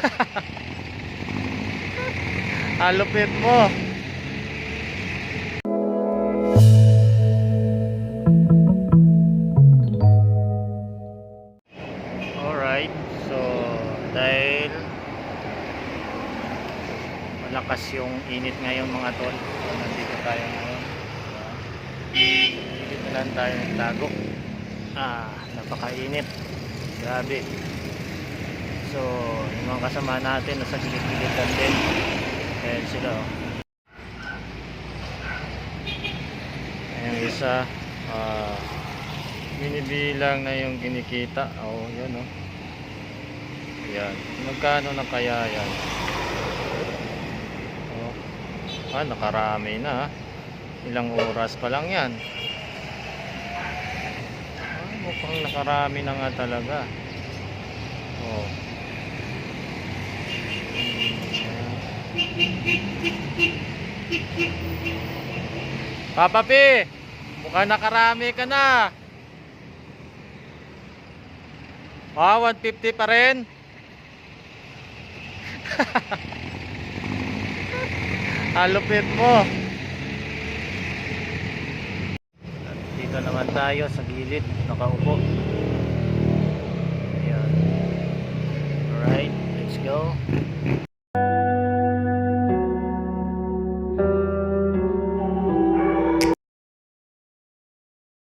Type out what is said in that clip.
Alupit mo. Alright, so dahil malakas yung init ngayon mga tol. So, nandito tayo ngayon. Dito lang tayo nagtago. Ah, napakainit. Grabe. So, yung mga kasama natin nasa gilid-gilid lang din. Ayan sila oh. Ayan isa. Ah, binibilang na yung kinikita. Oh, yan oh. Yan. Magkano na kaya yan? Oh. Ah, nakarami na. ah. Ilang oras pa lang yan. Ah, mukhang nakarami na nga talaga. Papa P, mukhang nakarami ka na. Ah, 150 pa rin. Ah, Alupit mo. Dito naman tayo sa gilid, nakaupo. Ayan. Alright, let's go.